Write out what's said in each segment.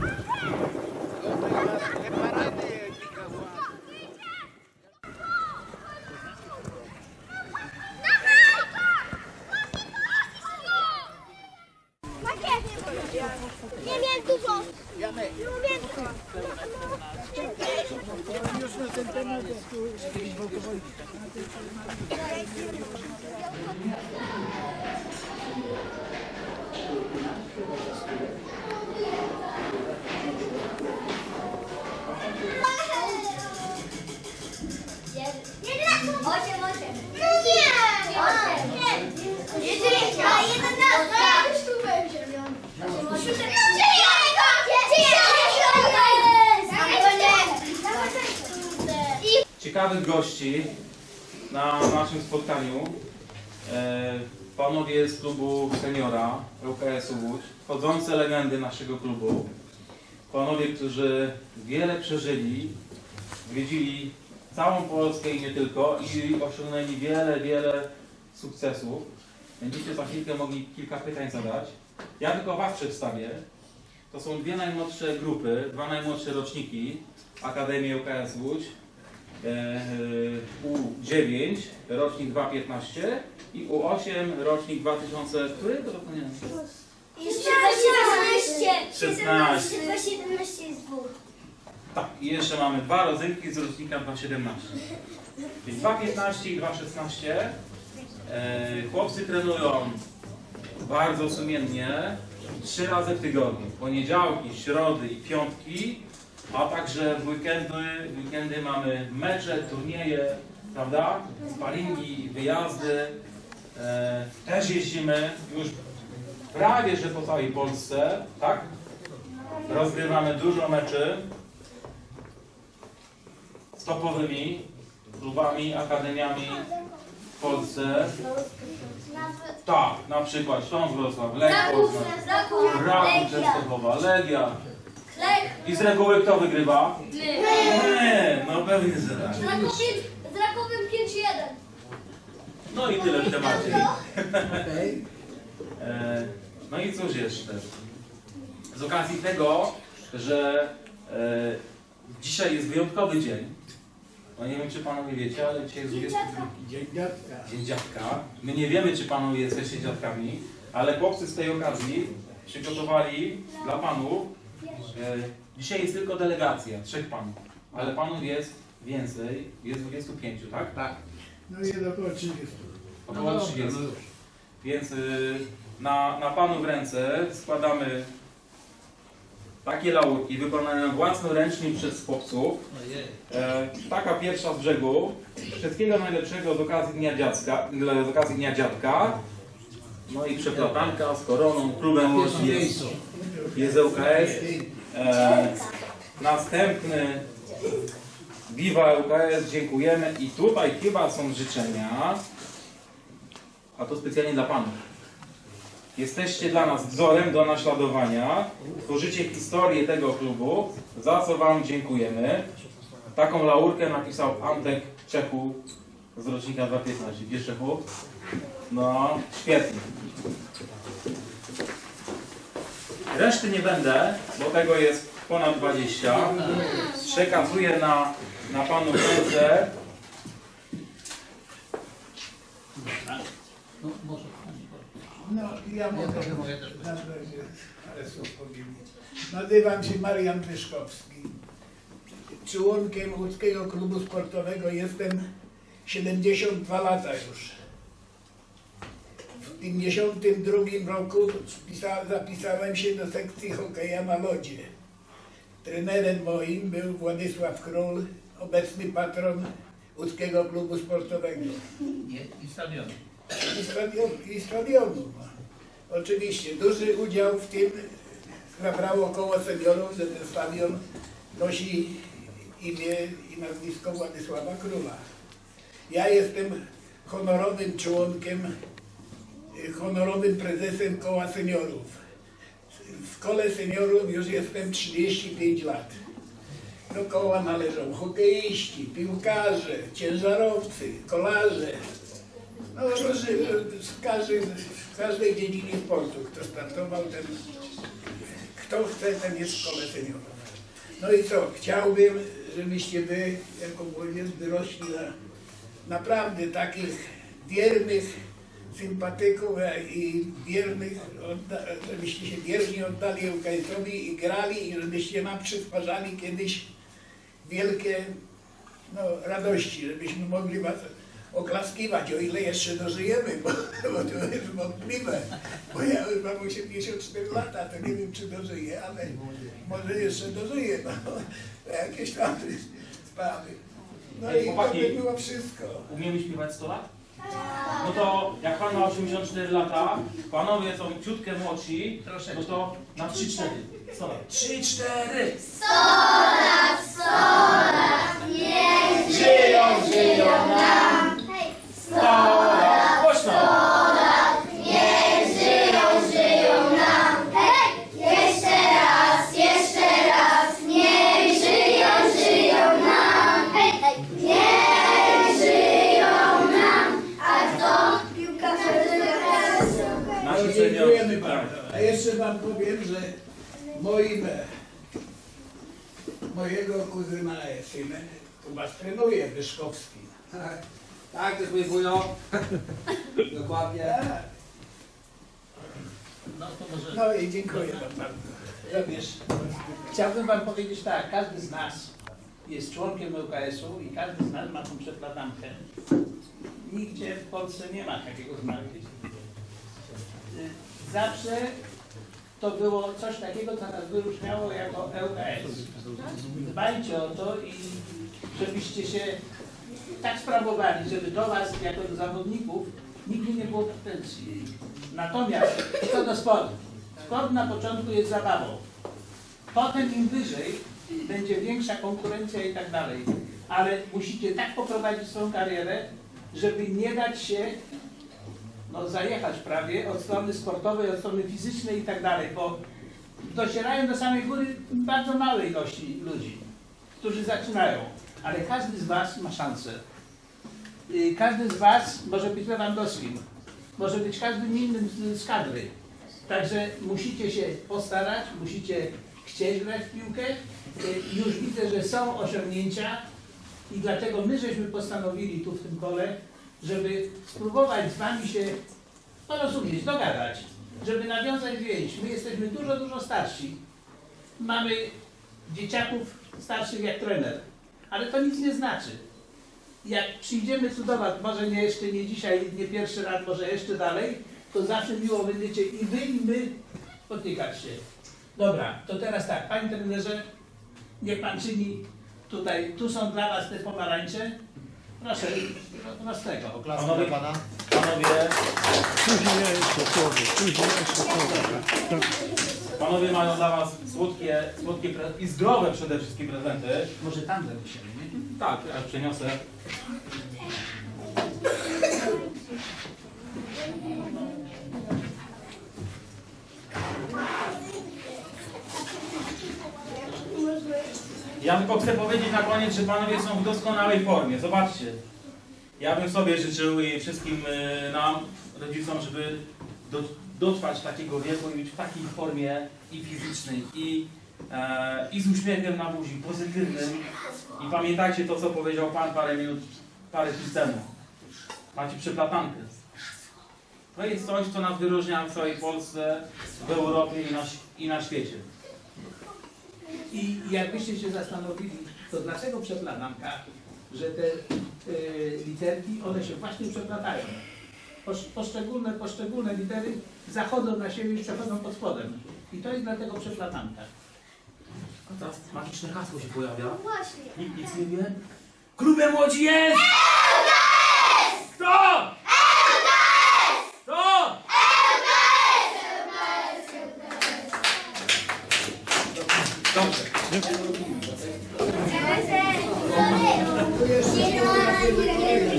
Woo! Spotkaniu. E, panowie z klubu seniora ŁKS-u Łódź, chodzące legendy naszego klubu. Panowie, którzy wiele przeżyli, zwiedzili całą Polskę i nie tylko i osiągnęli wiele, wiele sukcesów. Będziecie za chwilkę mogli kilka pytań zadać. Ja tylko Was przedstawię. To są dwie najmłodsze grupy, dwa najmłodsze roczniki Akademii ŁKS Łódź. E, U9, rocznik 2015 i U8, rocznik 2000, który to zapomniałem? 16. 17 jest dwóch. Tak, i jeszcze mamy dwa rodzynki z rocznika 2017. Czyli 2.15 i 2.16. E, chłopcy trenują bardzo sumiennie, trzy razy w tygodniu. Poniedziałki, środy i piątki, a także w weekendy, weekendy mamy mecze, turnieje, prawda? Sparingi, wyjazdy. E, też jeździmy już prawie że po całej Polsce, tak? Rozgrywamy dużo meczy z topowymi klubami, akademiami w Polsce. Tak, na przykład Śląsk Wrocław, Lech Poznań, Raków Częstochowa, Legia. I z reguły kto wygrywa? Nie, no pewnie, że tak. Z Rakowym 5-1. No i tyle w temacie. Okej. E, No i cóż jeszcze? Z okazji tego, że e, dzisiaj jest wyjątkowy dzień. No nie wiem, czy panowie wiecie, ale dzisiaj jest 20 Dzień dziadka. Dzień Dziadka. My nie wiemy, czy panowie jesteście dziadkami, ale chłopcy z tej okazji przygotowali dla panów. E, dzisiaj jest tylko delegacja, trzech panów, ale panów jest więcej, jest 25, tak? Tak. No jest około 30. Około 30. Więc y, na, na panu w ręce składamy takie laurki wykonane własnoręcznie przez chłopców. E, taka pierwsza z brzegu. Wszystkiego najlepszego z okazji Dnia Dziadka. Z okazji Dnia Dziadka. No i przeplatanka z koroną, klubem jest, jest ŁKS. E, następny Viva ŁKS, dziękujemy. I tutaj chyba są życzenia. A to specjalnie dla Panów. Jesteście dla nas wzorem do naśladowania. Tworzycie historię tego klubu, za co Wam dziękujemy. Taką laurkę napisał Antek Czechu z rocznika 215. Wiesz Czechu? No, świetnie. Reszty nie będę, bo tego jest ponad 20. Przekazuję na, na Panu ręce. No ja mogę nazwać, ale słów powiedzieć. Nazywam się Marian Wyszkowski. Członkiem Łódzkiego Klubu Sportowego jestem 72 lata już. W 52 roku zapisałem się do sekcji hokeja na lodzie. Trenerem moim był Władysław Król, obecny patron Łódzkiego Klubu Sportowego. I stadion. I stadionu. I stadionu. Oczywiście duży udział w tym zabrało koło seniorów, że ten stadion nosi imię i nazwisko Władysława Króla. Ja jestem honorowym członkiem, honorowym prezesem koła seniorów. W kole seniorów już jestem 35 lat. Do koła należą hokeiści, piłkarze, ciężarowcy, kolarze, no w każdej, w każdej dziedzinie sportu, kto startował, ten, kto chce, ten jest w szkole seniorów. No i co, chciałbym, żebyście wy, jako młodzież, wyrośli na naprawdę takich wiernych sympatyków e, i wiernych, żebyście się wiernie oddali UKS-owi i grali i żebyście nam przysparzali kiedyś wielkie no, radości, żebyśmy mogli was oklaskiwać, o ile jeszcze dożyjemy, bo, bo to jest wątpliwe, bo ja już mam 84 lata, to nie wiem czy dożyję, ale może jeszcze dożyję, no, jakieś tam sprawy. No i to by było wszystko. Umiemy śpiewać 100 lat? No to jak pan ma 84 lata, panowie są ciutkę młodsi, no to na 3-4. 100 lat. 3-4! Żyją, dziękujemy bardzo. A jeszcze wam powiem, że moim, mojego kuzyna syn Kuba trenuje Wyszkowski. Tak, to jest mój wujo. Dokładnie. Tak. No to może... No i dziękuję wam bardzo. Również. Chciałbym Wam powiedzieć tak, każdy z nas jest członkiem ŁKS-u i każdy z nas ma tą przeplatankę. Nigdzie w Polsce nie ma takiego znaku. Zawsze to było coś takiego, co nas wyróżniało jako ŁKS. Dbajcie o to i żebyście się tak sprawowali, żeby do Was, jako do zawodników, nigdy nie było pretensji. Natomiast co do sportu. Sport na początku jest zabawą. Potem im wyżej będzie większa konkurencja i tak dalej. Ale musicie tak poprowadzić swoją karierę, żeby nie dać się no, zajechać prawie od strony sportowej, od strony fizycznej i tak dalej, bo docierają do samej góry bardzo małe ilości ludzi, którzy zaczynają. Ale każdy z Was ma szansę. Y, Każdy z Was może być Lewandowskim, może być każdym innym z, kadry. Także musicie się postarać, musicie chcieć grać w piłkę. Y, Już widzę, że są osiągnięcia i dlatego my żeśmy postanowili tu w tym kole, żeby spróbować z Wami się porozumieć, dogadać, żeby nawiązać więź. My jesteśmy dużo, dużo starsi. Mamy dzieciaków starszych jak trener, ale to nic nie znaczy. Jak przyjdziemy cudować, może nie jeszcze nie dzisiaj, nie pierwszy raz, może jeszcze dalej, to zawsze miło będziecie i wy, i my spotykać się. Dobra, to teraz tak, panie trenerze, niech pan czyni tutaj, tu są dla was te pomarańcze. Proszę, prostego. Panowie, panowie, panowie mają dla was słodkie, słodkie pre- i zdrowe przede wszystkim prezenty. Może tam zapiszemy, nie? Tak, aż przeniosę. Ja tylko chcę powiedzieć na koniec, że panowie są w doskonałej formie. Zobaczcie. Ja bym sobie życzył i wszystkim y, nam, rodzicom, żeby do, dotrwać takiego wieku i być w takiej formie i fizycznej, i, e, i z uśmiechem na buzi, pozytywnym. I pamiętajcie to, co powiedział Pan parę minut, parę chwil temu. Macie przeplatankę. To jest coś, co nas wyróżnia w całej Polsce, w Europie i na, i na świecie. I jakbyście się zastanowili, to dlaczego przeplatanka, że te y, literki, one się właśnie przeplatają. Posz, poszczególne, poszczególne litery zachodzą na siebie i przechodzą pod spodem. I to jest dlatego przeplatanka. A teraz magiczne hasło się pojawia. Właśnie. Nikt nic nie wie. Grube młodzi jest! Kto? Dobrze.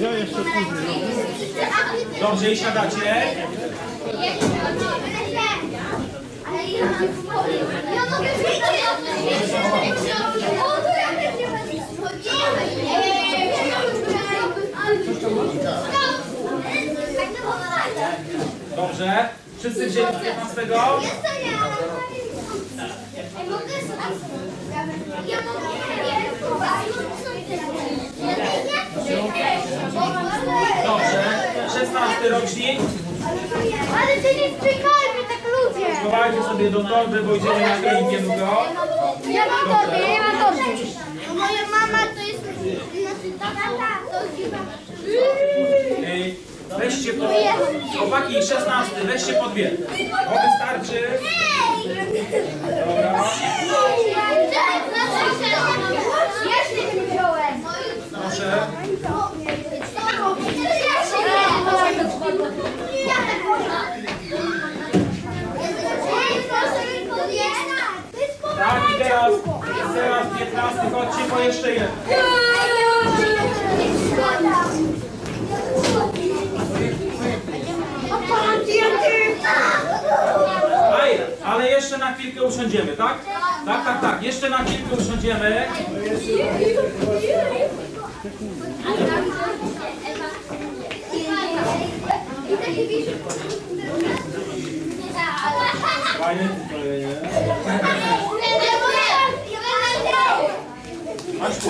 Ja jeszcze później. Dobrze, i siadacie. Ale ja ja mogę wyjść. O, to ja też nie będę Dobrze. Wszyscy wzięli 15? Jeszcze nie, ale Ja Dobrze. 16 rocznik. Ale ty nie wczekajmy, tak ludzie! Schowajcie sobie do torby, bo idziemy na trening niedługo. Ja mam torbę, ja mam torbę. Moja mama to jest... Ej, Weźcie po... Chłopaki, 16, weźcie po dwie. Bo wystarczy. Dobra. Proszę. Tak, teraz, teraz 15, chodźcie po jeszcze jeden. Aj, ale jeszcze na chwilkę usiądziemy, tak? Tak, tak, tak. Jeszcze na chwilkę usiądziemy. Fajne uzbrojenie. Chodź tu.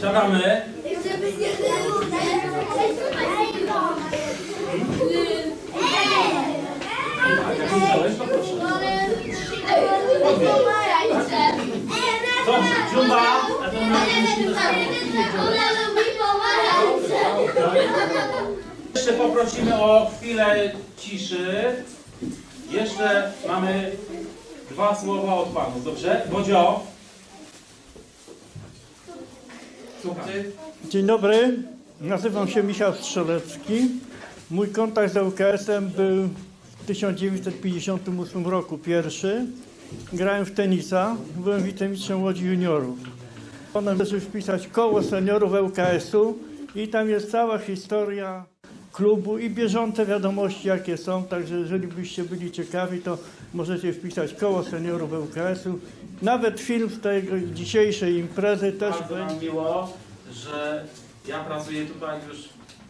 Siadamy jak myślałeś, to proszę. Dobrze, Dziumba. Jeszcze poprosimy o chwilę ciszy. Jeszcze mamy dwa słowa od panów, dobrze? Bodzio. Słucham. Dzień dobry, nazywam się Michał Strzelecki. Mój kontakt z ŁKS-em był w 1958 roku pierwszy. Grałem w tenisa, byłem wicemistrzem Łodzi Juniorów. Potem zaczął wpisać koło seniorów ŁKS-u i tam jest cała historia klubu i bieżące wiadomości jakie są, także jeżeli byście byli ciekawi, to możecie wpisać koło seniorów ŁKS-u. Nawet film z tej dzisiejszej imprezy też Bardzo będzie. nam miło, że ja pracuję tutaj już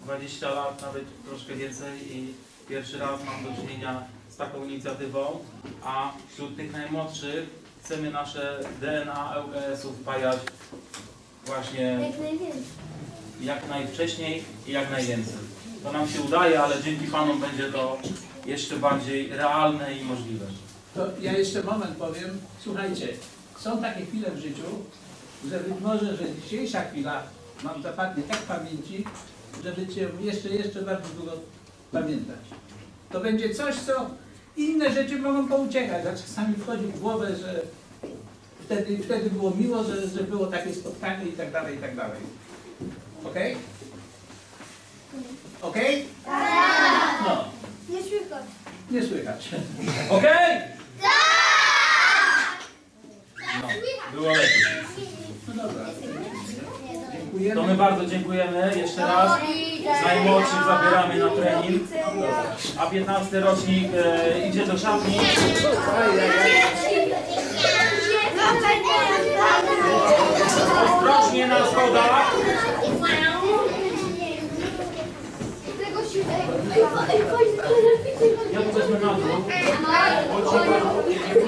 20 lat, nawet troszkę więcej i pierwszy raz mam do czynienia z taką inicjatywą, a wśród tych najmłodszych chcemy nasze DNA ŁKS-u wpajać właśnie jak najwcześniej i jak najwięcej. To nam się udaje, ale dzięki Panom będzie to jeszcze bardziej realne i możliwe. To ja jeszcze moment powiem. Słuchajcie, są takie chwile w życiu, że być może, że dzisiejsza chwila nam zapadnie tak pamięci, że będziecie jeszcze, jeszcze bardzo długo pamiętać. To będzie coś, co inne rzeczy mogą pouciekać, a czasami wchodzi w głowę, że wtedy, wtedy było miło, że, że było takie spotkanie i tak dalej, i tak dalej. Okej? Okej? No, Nie słychać. nie słychać. Okej? No, było lepiej. No dobra. To Dziękujemy. my bardzo dziękujemy jeszcze raz. Najmłodszych zabieramy na trening, a 15 rocznik e, idzie do szatni. Ostrożnie na schodach. Ja dół. Bo trzeba-